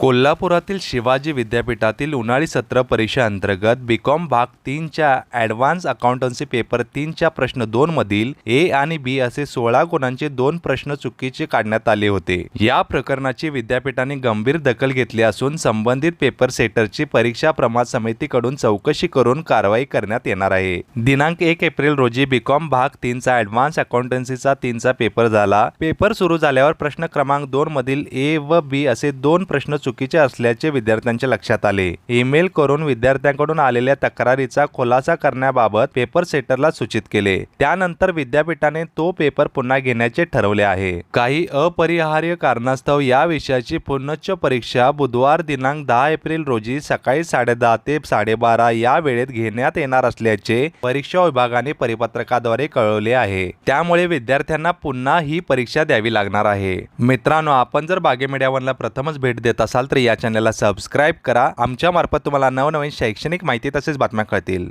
कोल्हापुरातील शिवाजी विद्यापीठातील उन्हाळी सत्र परीक्षेअंतर्गत बी कॉम भाग तीनच्या ॲडव्हान्स अकाउंटन्सी पेपर तीनच्या प्रश्न दोनमधील ए आणि बी असे सोळा गुणांचे दोन प्रश्न चुकीचे काढण्यात आले होते. या प्रकरणाची विद्यापीठाने गंभीर दखल घेतली असून संबंधित पेपर सेटरची परीक्षा प्रमाण समितीकडून चौकशी करून कारवाई करण्यात येणार आहे. दिनांक एक एप्रिल रोजी बी कॉम भाग तीनचा ॲडव्हान्स अकाउंटन्सीचा तीनचा पेपर झाला. पेपर सुरू झाल्यावर प्रश्न क्रमांक दोन मधील ए व बी असे दोन प्रश्न चुकीचे असल्याचे विद्यार्थ्यांच्या लक्षात आले. ईमेल करून विद्यार्थ्यांकडून आलेल्या तक्रारीचा खुलासा करण्याबाबत पेपर सेटरला सूचित केले. त्यानंतर विद्यापीठाने तो पेपर पुन्हा घेण्याचे ठरवले आहे. काही अपरिहार्य कारणास्तव या विषयाची पुनश्च परीक्षा बुधवार दिनांक दहा एप्रिल रोजी सकाळी साडेदहा ते साडेबारा या वेळेत घेण्यात येणार असल्याचे परीक्षा विभागाने परिपत्रकाद्वारे कळवले आहे. त्यामुळे विद्यार्थ्यांना पुन्हा ही परीक्षा द्यावी लागणार आहे. मित्रांनो आपण जर बागे मिडियावनला प्रथमच भेट देत असाल तर या चॅनलला सबस्क्राईब करा. आमच्या मार्फत तुम्हाला नवनवीन शैक्षणिक माहिती तसेच बातम्या कळतील.